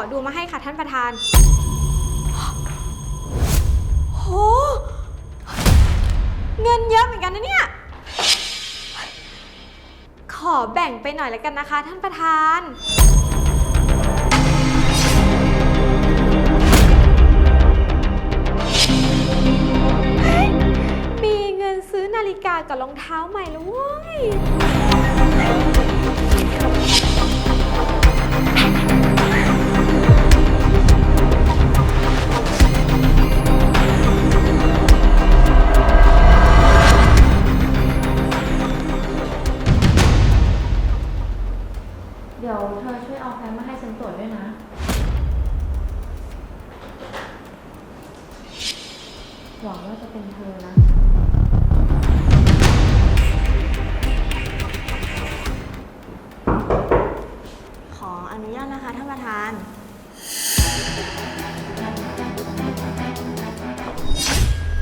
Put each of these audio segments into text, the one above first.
อดูมาให้ค่ะท่านประธาน โห เงินเยอะเหมือนกันนะเนี่ย ขอแบ่งไปหน่อยแล้วกันนะคะ ท่านประธาน มีเงินซื้อนาฬิกากับรองเท้าใหม่แล้วเว้ย เดี๋ยวเธอช่วยเอาแฟ้มมาให้ฉันตรวจด้วยนะ หวังว่าจะเป็นเธอนะ ขออนุญาตนะคะท่านประธาน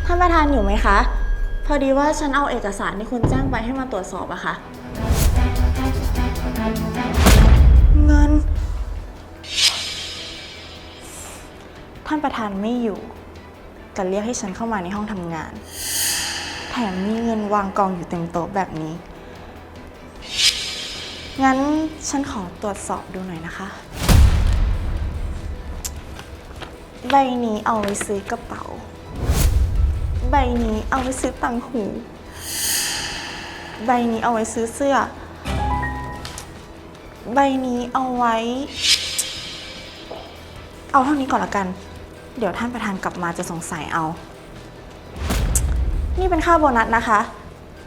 ท่านประธานอยู่ไหมคะ พอดีว่าฉันเอาเอกสารที่คุณแจ้งไปให้มาตรวจสอบอะค่ะ ท่านประธานไม่อยู่แต่เรียกให้ฉันเข้ามาในห้องทำงาน แถมมีเงินวางกองอยู่เต็มโต๊ะแบบนี้ งั้นฉันขอตรวจสอบดูหน่อยนะคะ ใบนี้เอาไว้ซื้อกระเป๋า ใบนี้เอาไว้ซื้อตังหู ใบนี้เอาไว้ซื้อเสื้อ ใบนี้เอาไว้ เอาเท่านี้ก่อนละกัน เดี๋ยวท่านประธานกลับมาจะสงสัยเอา นี่เป็นค่าโบนัสนะคะ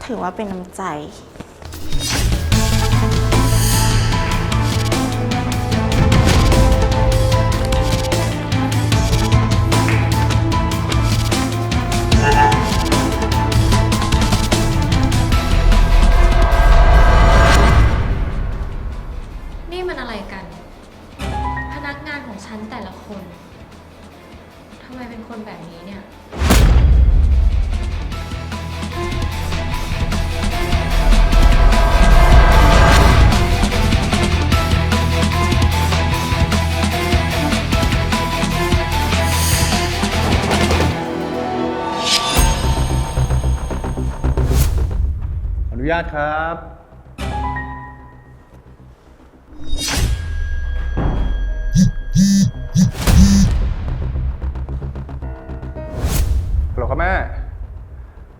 ถือว่าเป็นน้ำใจำไมเป็นคนแบบนี้เนี่ย อนุญาตครับ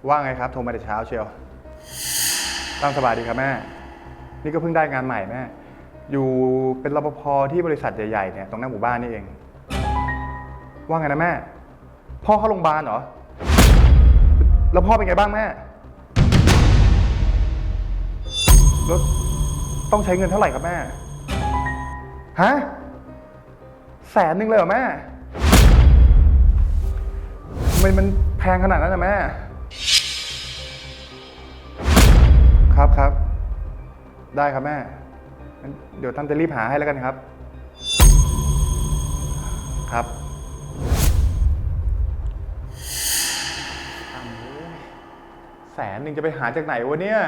ว่าไงครับโทรมาแต่เช้าเชียวตามสบายดีครับแม่ นี่ก็เพิ่งได้งานใหม่แม่ อยู่เป็นรปภที่บริษัทใหญ่ๆเนี่ยตรงหน้าหมู่บ้านนี่เอง ว่าไงนะแม่ พ่อเข้าโรงพยาบาลเหรอ แล้วพ่อเป็นไงบ้างแม่ แล้วต้องใช้เงินเท่าไหร่ครับแม่ ฮะ แสนหนึ่งเลยเหรอแม่ทำไมมันแพงขนาดนั้นนะแม่ ครับครับ ได้ครับแม่งั้นเดี๋ยวตั้มจะรีบหาให้แล้วกันครับ ครับแสนหนึ่งจะไปหาจากไหนวะเนี่ย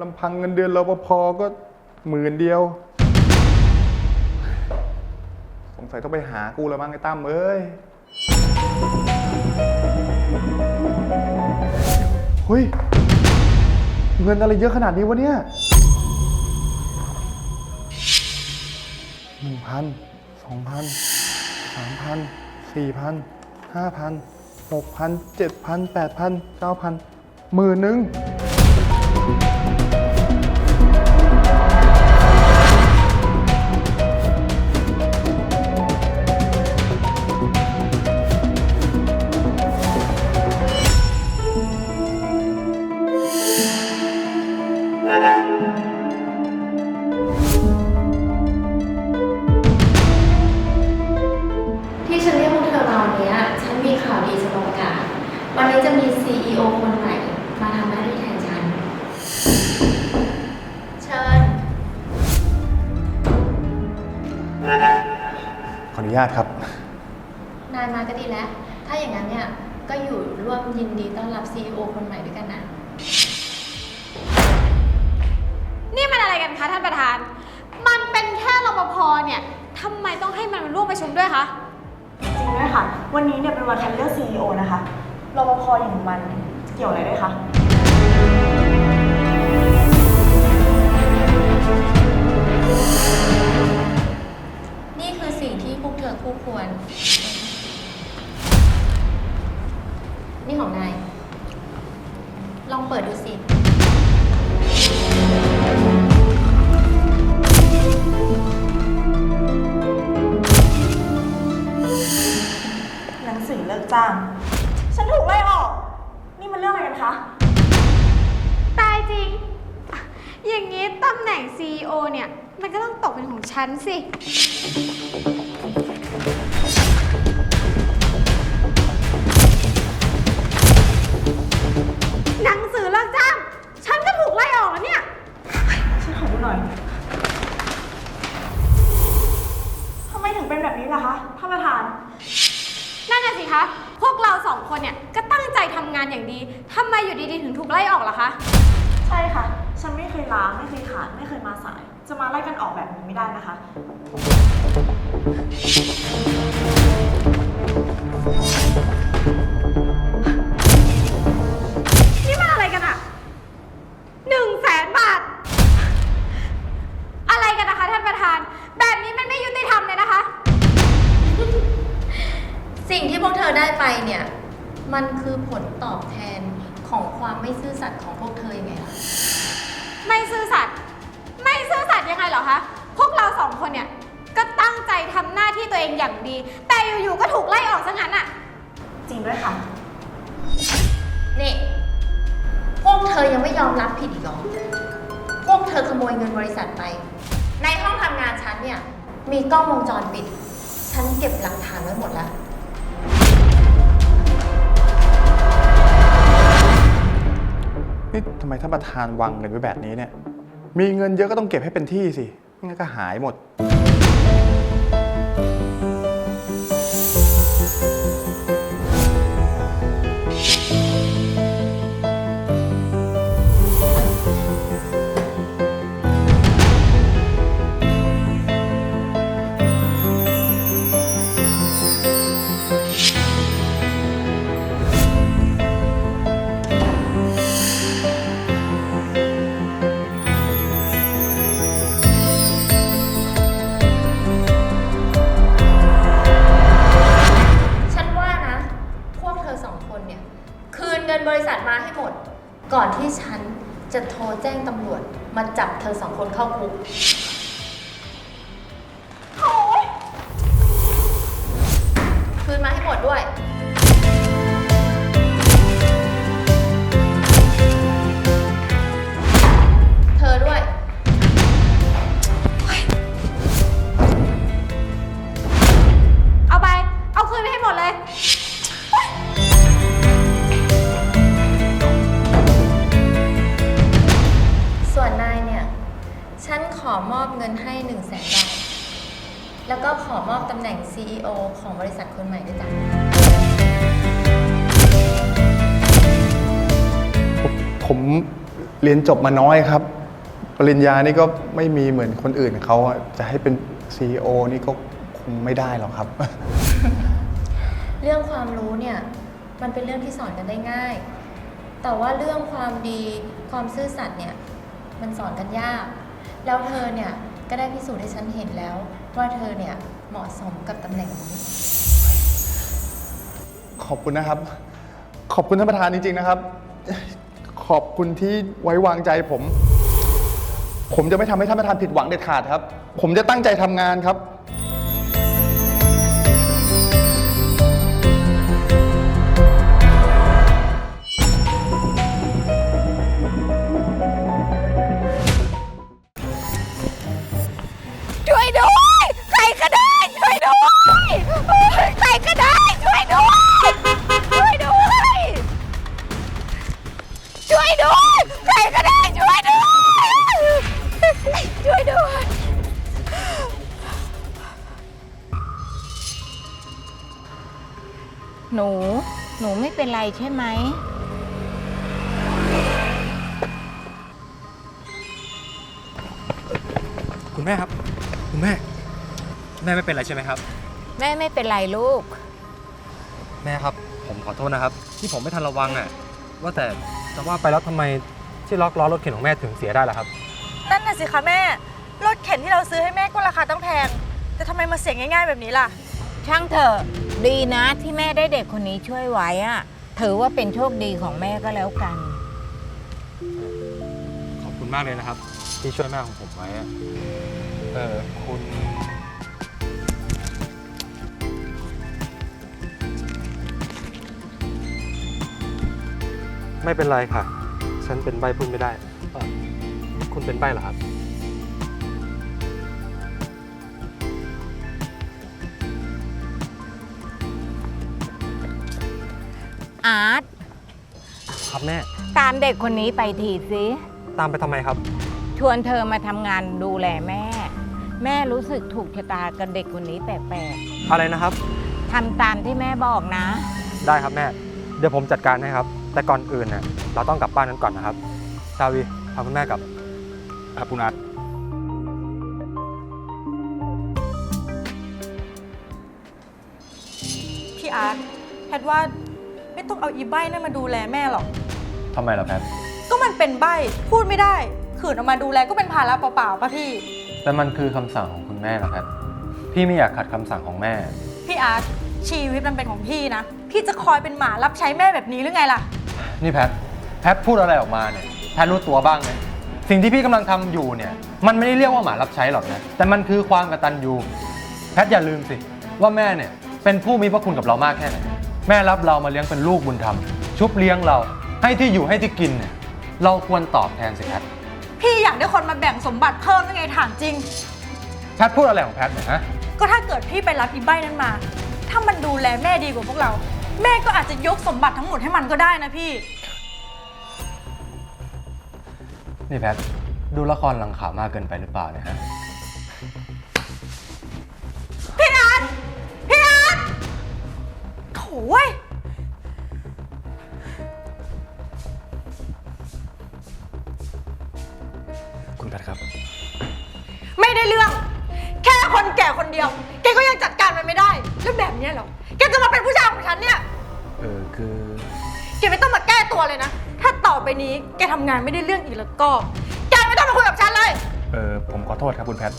ลำพังเงินเดือนรปภก็หมื่นเดียว สงสัยต้องไปหากูแล้วมั้งไอ้ตั้มเอ้ยเฮ้ย เงินอะไรเยอะขนาดนี้วะเนี่ยหนึ่งพันสองพันสามพันสี่พันห้าพันหกพันเจ็ดพันแปดพันเก้าพันหมื่นหนึ่ง เชิญ ขออนุญาตครับ นายมาก็ดีแล้ว ถ้าอย่างนั้นเนี่ย ก็อยู่ร่วมยินดีต้อนรับ CEO คนใหม่ด้วยกันนะ นี่มันอะไรกันคะท่านประธาน มันเป็นแค่รปภเนี่ยทำไมต้องให้มันมาร่วมประชุมด้วยคะ จริงด้วยค่ะ วันนี้เนี่ยเป็นวันคัดเลือก CEO นะคะรปภอย่างมันเกี่ยวอะไรด้วยคะ นี่คือสิ่งที่พวกเธอคู่ควร นี่ของนาย ลองเปิดดูสิ หนังสือเลิกจ้าง ฉันสิ กันออกแบบนี้ไม่ได้นะคะ ล้องวงจรปิด ฉันเก็บหลักฐานไว้หมดแล้ว นี่ทำไมท่านประธานวางเงินไว้แบบนี้เนี่ย มีเงินเยอะก็ต้องเก็บให้เป็นที่สิไม่งั้นก็หายหมด มาจับเธอสองคนเข้าคุก ผมเรียนจบมาน้อยครับ ปริญญานี่ก็ไม่มีเหมือนคนอื่นเขาอะจะให้เป็น CEO นี่ก็คงไม่ได้หรอกครับ เรื่องความรู้เนี่ยมันเป็นเรื่องที่สอนกันได้ง่าย แต่ว่าเรื่องความดีความซื่อสัตย์เนี่ยมันสอนกันยาก แล้วเธอเนี่ยก็ได้พิสูจน์ให้ฉันเห็นแล้ว ว่าเธอเนี่ยเหมาะสมกับตำแหน่งนี้ ขอบคุณนะครับ ขอบคุณท่านประธานจริงๆนะครับ ขอบคุณที่ไว้วางใจผม ผมจะไม่ทำให้ท่านประธานผิดหวังเด็ดขาดครับ ผมจะตั้งใจทำงานครับ ใช่ไหม คุณแม่ครับ คุณแม่ แม่ไม่เป็นไรใช่ไหมครับ แม่ไม่เป็นไรลูก แม่ครับ ผมขอโทษนะครับ ที่ผมไม่ทันระวังอะว่าแต่จะว่าไปแล้วทำไมที่ล็อกล้อรถเข็นของแม่ถึงเสียได้ล่ะครับ นั่นน่ะสิคะแม่ รถเข็นที่เราซื้อให้แม่ก็ราคาต้องแพง แต่ทำไมมาเสียง่ายๆแบบนี้ล่ะ ช่างเถอะ ดีนะที่แม่ได้เด็กคนนี้ช่วยไว้อะ ถือว่าเป็นโชคดีของแม่ก็แล้วกัน ขอบคุณมากเลยนะครับ ที่ช่วยแม่ของผมไว้อะเออคุณ ไม่เป็นไรค่ะ ฉันเป็นใบพูดไม่ได้เอ่อคุณเป็นใบเหรอครับ อาร์ตครับแม่ ตามเด็กคนนี้ไปทีสิตามไปทำไมครับ ชวนเธอมาทำงานดูแลแม่ แม่รู้สึกถูกชะตากับเด็กคนนี้แปลกอะไรนะครับ ๆทำตามที่แม่บอกนะ ได้ครับแม่ เดี๋ยวผมจัดการให้ครับ แต่ก่อนอื่นเนี่ยเราต้องกลับบ้านนั้นก่อนนะครับ ชาวีพาคุณแม่กลับ ครับคุณอาร์ตพี่อาร์ตแพทว่า ไม่ต้องเอาอีใบนั่นมาดูแลแม่หรอก ทำไมล่ะแพทก็มันเป็นใบพูดไม่ได้ขืนเอามาดูแลก็เป็นภาระเปล่าๆป่ะพี่ แต่มันคือคำสั่งของคุณแม่นะแพทพี่ไม่อยากขัดคำสั่งของแม่ พี่อาร์ตชีวิตมันเป็นของพี่นะ พี่จะคอยเป็นหมารับใช้แม่แบบนี้หรือไงล่ะ นี่แพท แพทพูดอะไรออกมาเนี่ย แพทรู้ตัวบ้างไหมสิ่งที่พี่กำลังทำอยู่เนี่ย มันไม่ได้เรียกว่าหมารับใช้หรอกนะ แต่มันคือความกตัญญู แพทอย่าลืมสิ ว่าแม่เนี่ย เป็นผู้มีพระคุณกับเรามากแค่ไหน แม่รับเรามาเลี้ยงเป็นลูกบุญธรรม ชุบเลี้ยงเรา ให้ที่อยู่ให้ที่กินเนี่ยเราควรตอบแทนสิแพทพี่อยากได้คนมาแบ่งสมบัติเพิ่มหรือไงถามจริง แพทพูดอะไรของแพทเนี่ยฮะก็ถ้าเกิดพี่ไปรับอีใบนั้นมา ถ้ามันดูแลแม่ดีกว่าพวกเรา แม่ก็อาจจะยกสมบัติทั้งหมดให้มันก็ได้นะพี่ นี่แพทดูละครหลังข่าวมากเกินไปหรือเปล่าเนี่ยฮะ ถ่เว้ย คุณแพทครับ ไม่ได้เรื่อง แค่คนแก่คนเดียว แกก็ยังจัดการมันไม่ได้ แล้วแบบเนี้ยเหรอ แกจะมาเป็นผู้ชายของฉันเนี่ย เออคือแกไม่ต้องมาแก้ตัวเลยนะ ถ้าต่อไปนี้แกทำงานไม่ได้เรื่องอีกแล้วก็ แกไม่ต้องมาคุยกับฉันเลย เออผมขอโทษครับคุณแพท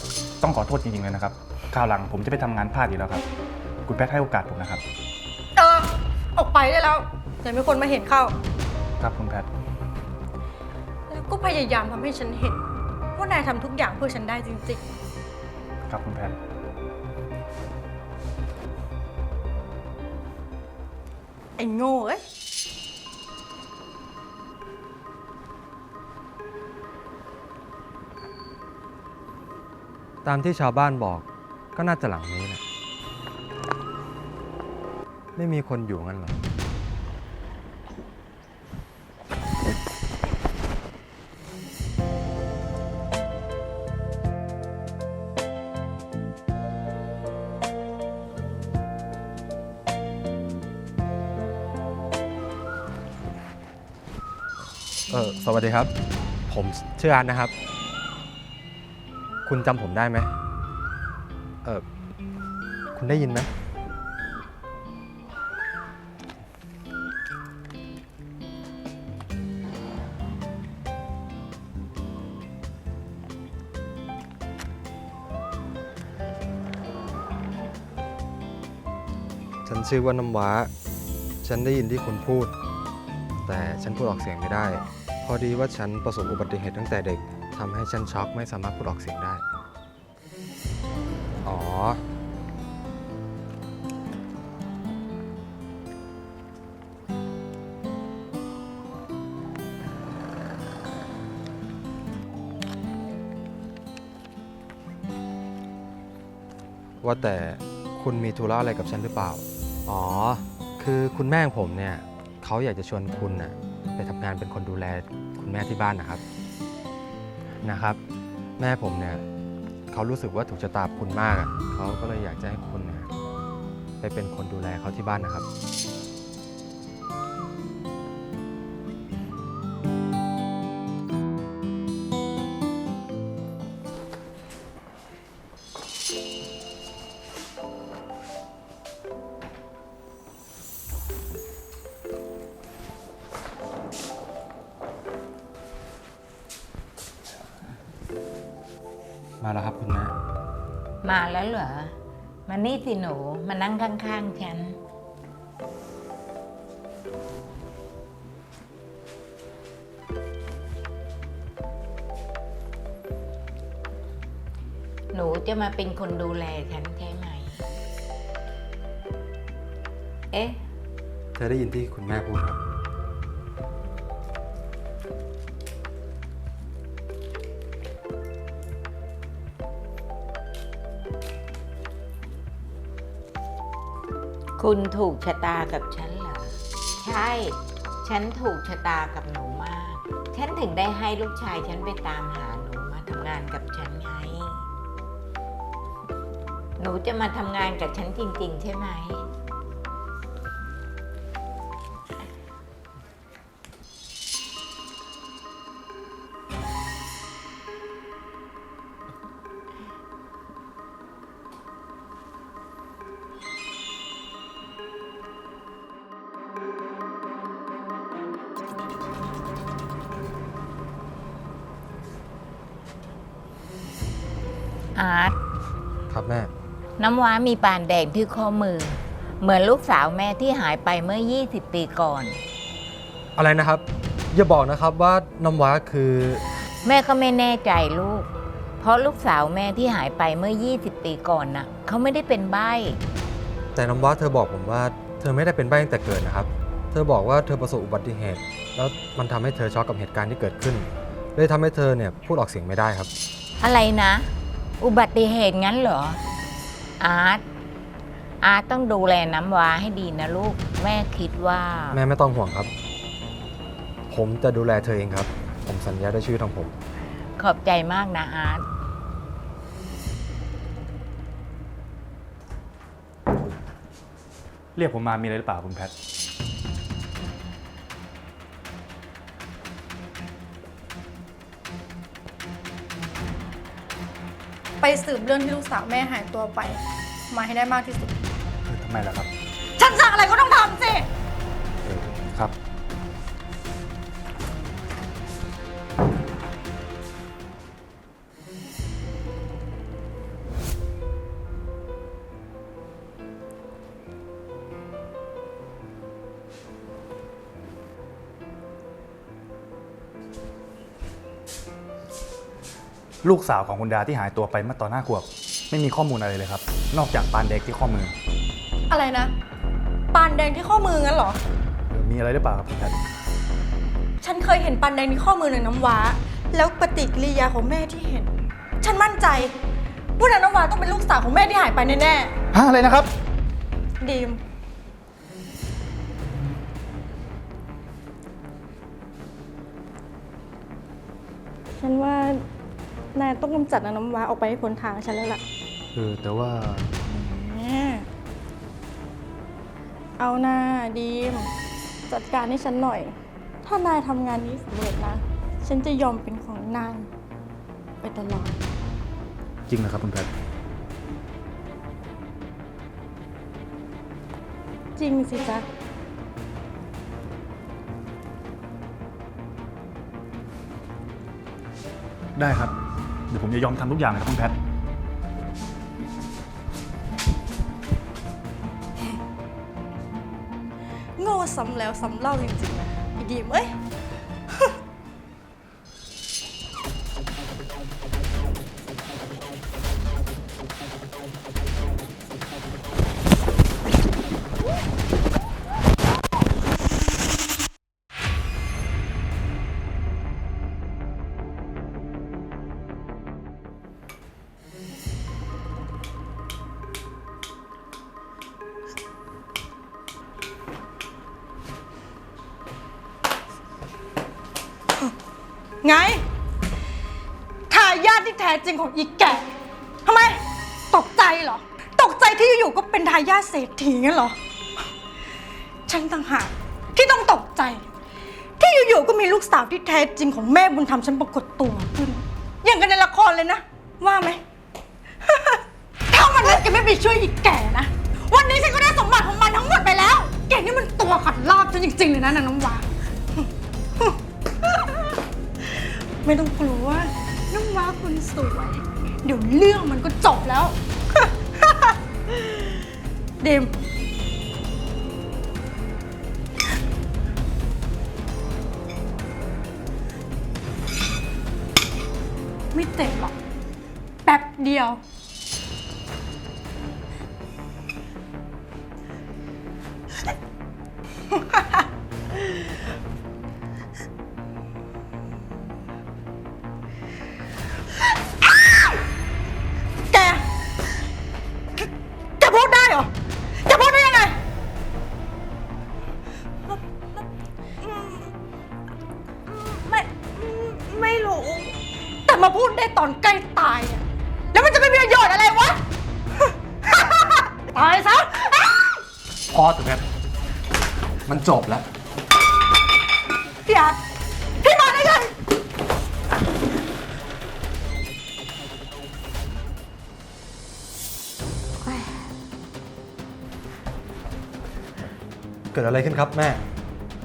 ต้องขอโทษจริงๆเลยนะครับคราวหลังผมจะไปทำงานพลาดอีกแล้วครับ คุณแพทให้โอกาสผมนะครับเออ ออกไปได้แล้วอย่ามีคนมาเห็นเข้า ครับคุณแพท แล้วก็พยายามทำให้ฉันเห็น ว่านายทำทุกอย่างเพื่อฉันได้จริงครับคุณแพท ๆ ไอ้โง่เอ้ย ตามที่ชาวบ้านบอกก็น่าจะหลังนี้แหละ ไม่มีคนอยู่งั้นเหรอ เออสวัสดีครับ ผมชื่ออาร์ตนะครับ คุณจำผมได้ไหมเออคุณได้ยินไหม ชื่อว่าน้ำว้า ฉันได้ยินที่คุณพูด แต่ฉันพูดออกเสียงไม่ได้ พอดีว่าฉันประสบอุบัติเหตุตั้งแต่เด็กทำให้ฉันช็อกไม่สามารถพูดออกเสียงได้ อ๋อ ว่าแต่คุณมีธุระอะไรกับฉันหรือเปล่า อ๋อ คือคุณแม่ของผมเนี่ยเขาอยากจะชวนคุณน่ะไปทำงานเป็นคนดูแลคุณแม่ที่บ้านนะครับนะครับ แม่ผมเนี่ยเขารู้สึกว่าถูกชะตาคุณมากอะเขาก็เลยอยากจะให้คุณเนี่ยไปเป็นคนดูแลเขาที่บ้านนะครับ มาแล้วเหรอ มานี่สิหนู มานั่งข้างๆฉัน หนูจะมาเป็นคนดูแลฉันใช่ไหม เอ๊ะ เธอได้ยินที่คุณแม่พูดครับ คุณถูกชะตากับฉันเหรอ ใช่ ฉันถูกชะตากับหนูมาก ฉันถึงได้ให้ลูกชายฉันไปตามหาหนูมาทำงานกับฉันไง หนูจะมาทำงานกับฉันจริง ๆ ใช่ไหม อาร์ตครับแม่ น้ำว้ามีปานแดงที่ข้อมือ เหมือนลูกสาวแม่ที่หายไปเมื่อ 20 ปีก่อน อะไรนะครับ อย่าบอกนะครับว่าน้ำว้าคือ แม่ก็ไม่แน่ใจลูก เพราะลูกสาวแม่ที่หายไปเมื่อ 20 ปีก่อนน่ะเขาไม่ได้เป็นใบ้แต่น้ำว้าเธอบอกผมว่า เธอไม่ได้เป็นใบ้ตั้งแต่เกิดนะครับ เธอบอกว่าเธอประสบอุบัติเหตุ แล้วมันทำให้เธอช็อกกับเหตุการณ์ที่เกิดขึ้นเลยทำให้เธอเนี่ยพูดออกเสียงไม่ได้ครับ อะไรนะ อุบัติเหตุงั้นเหรอ อาร์ต อาร์ตต้องดูแลน้ำว้าให้ดีนะลูก แม่คิดว่า แม่ไม่ต้องห่วงครับ ผมจะดูแลเธอเองครับ ผมสัญญาด้วยชีวิตของผม ขอบใจมากนะอาร์ต เรียกผมมามีอะไรหรือเปล่าคุณแพท สืบเรื่องที่ลูกสาวแม่หายตัวไป มาให้ได้มากที่สุด คือทำไมล่ะครับ ฉันสั่งอะไรก็ต้องท ลูกสาวของคุณดาที่หายตัวไปเมื่อตอนห้าขวบ ไม่มีข้อมูลอะไรเลยครับ นอกจากปานเด็กที่ข้อมือ อะไรนะ ปานแดงที่ข้อมืองั้นเหรอเออมีอะไรหรือเปล่าครับคุณแพทฉันเคยเห็นปานแดงที่ข้อมือหนึ่งน้ำว้า แล้วปฏิกิริยาของแม่ที่เห็น ฉันมั่นใจว่านางน้ำว้าต้องเป็นลูกสาวของแม่ที่หายไปแน่ฮะอะไรนะครับ ๆดีม ฉันว่า นายต้องกำจัดนางน้ำว้าออกไปให้พ้นทางฉันแล้วล่ะเออแต่ว่าแหมเอาหน้าดีม จัดการให้ฉันหน่อย ถ้านายทำงานนี้สำเร็จนะ ฉันจะยอมเป็นของนายไปตลอด จริงนะครับคุณแพทจริงสิจ๊ะ ได้ครับ เดี๋ยวผมจะยอมทำทุกอย่างเลยครับคุณแพท โง่ซ้ำแล้วซ้ำเล่าจริงๆไอ้ดีมเอ้ย ไงทายาทที่แท้จริงของอีแก่ทำไม ตกใจเหรอ ตกใจที่อยู่ๆก็เป็นทายาทเศรษฐีงั้นเหรอ ฉันต่างหากที่ต้องตกใจ ที่อยู่ๆก็มีลูกสาวที่แท้จริงของแม่บุญธรรมฉันปรากฏตัวขึ้น อย่างกันในละครเลยนะ ว่าไหม ถ้าวันนั้นแกไม่ไปช่วยอีกแก่นะ วันนี้ฉันก็ได้สมบัติของมันทั้งหมดไปแล้ว แกนี่มันตัวขัดลาบฉันจริงๆเลยนะนางน้ำว้า ไม่ต้องกลัวน้ำว้าคุณสวย เดี๋ยวเรื่องมันก็จบแล้ว เดม ไม่เตะหรอก แป๊บเดียว กิดอะไรขึ้นครับแม่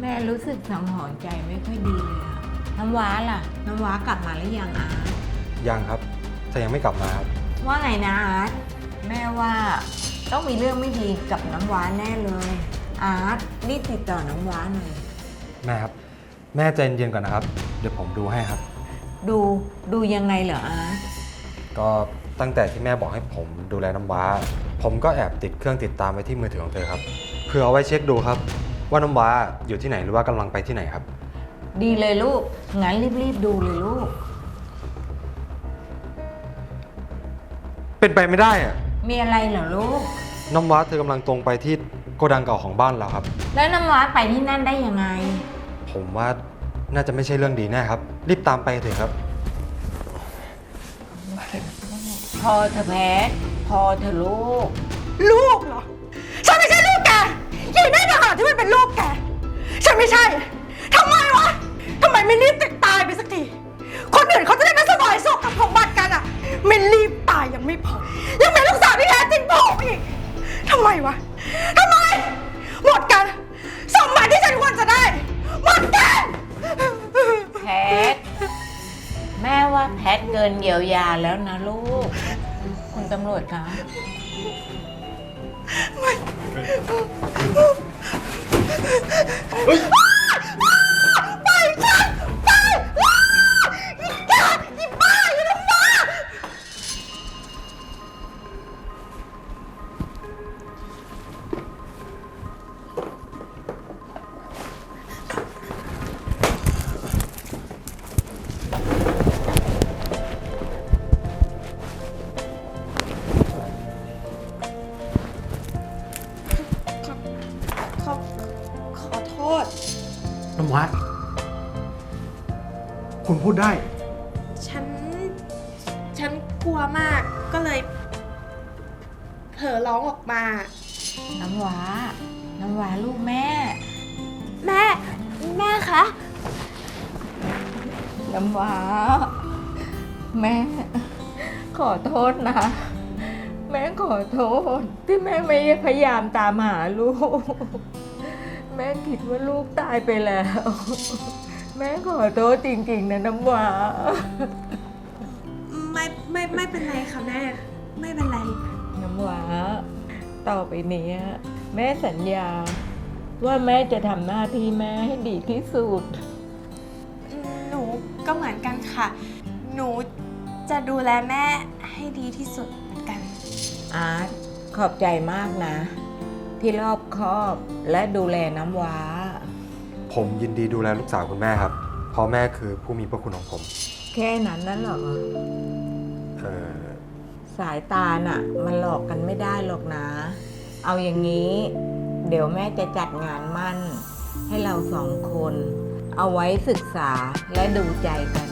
แม่รู้สึกสังหรณ์ใจไม่ค่อยดีเลยอะน้ำว้าล่ะ น้ำว้ากลับมาหรือยังอาร์ตยังครับแต่ยังไม่กลับมาครับ ว่าไงนะอาร์ตแม่ว่าต้องมีเรื่องไม่ดีกับน้ำว้าแน่เลย อาร์ตรีบติดต่อน้ำว้าหน่อย แม่ครับ แม่ใจเย็นๆก่อนนะครับ เดี๋ยวผมดูให้ครับ ดูดูยังไงเหรออาร์ตก็ตั้งแต่ที่แม่บอกให้ผมดูแลน้ำว้า ผมก็แอบติดเครื่องติดตามไว้ที่มือถือของเธอครับ เพื่อเอาไว้เช็คดูครับ ว่าน้ำว้าอยู่ที่ไหนหรือว่ากำลังไปที่ไหนครับ ดีเลยลูก งั้นรีบๆดูเลยลูก เป็นไปไม่ได้อะมีอะไรเหรอลูก น้ำว้าเธอกำลังตรงไปที่โกดังเก่าของบ้านเราครับ แล้วแล้วน้ำว้าไปที่นั่นได้ยังไง ผมว่าน่าจะไม่ใช่เรื่องดีแน่ครับ รีบตามไปเถอะครับ พอเธอะแพทพอเธอะลูก ลูกเหรอ ทหารที่มันเป็นลูกแก ฉันไม่ใช่ ทำไมวะ ทำไมไม่รีบติดตายไปสักที คนอื่นเขาจะได้ไม่สบายสุขกับสมบัติกันอะไม่รีบตายยังไม่พอ ยังเป็นลูกสาวที่แท้จริงผมอีกทำไมวะ ทำไม หมดกัน สมบัติที่ฉันควรจะได้ หมดกัน แพท แม่ว่าแพทเกินเยียวยาแล้วนะลูก คุณตำรวจคะ เฮ้ย เผลอร้องออกมา น้ำว้าน้ำว้าลูกแม่ แม่ แม่คะ น้ำว้าแม่ ขอโทษนะ แม่ขอโทษ ที่แม่ไม่พยายามตามหาลูก แม่คิดว่าลูกตายไปแล้ว แม่ขอโทษจริงๆนะน้ำว้าไม่ไม่ไม่เป็นไรค่ะแม่ ไม่เป็นไร น้ำว้าต่อไปเนี้ยแม่สัญญา ว่าแม่จะทำหน้าที่แม่ให้ดีที่สุด หนูก็เหมือนกันค่ะ หนูจะดูแลแม่ให้ดีที่สุดเหมือนกัน อาร์ตขอบใจมากนะ ที่รอบคอบและดูแลน้ำว้า ผมยินดีดูแลลูกสาวคุณแม่ครับเพราะแม่คือผู้มีพระคุณของผม แค่นั้นนั่นเหรอเออ สายตาน่ะ มันหลอกกันไม่ได้หรอกนะ เอาอย่างนี้ เดี๋ยวแม่จะจัดงานมั่น ให้เราสองคน เอาไว้ศึกษาและดูใจกัน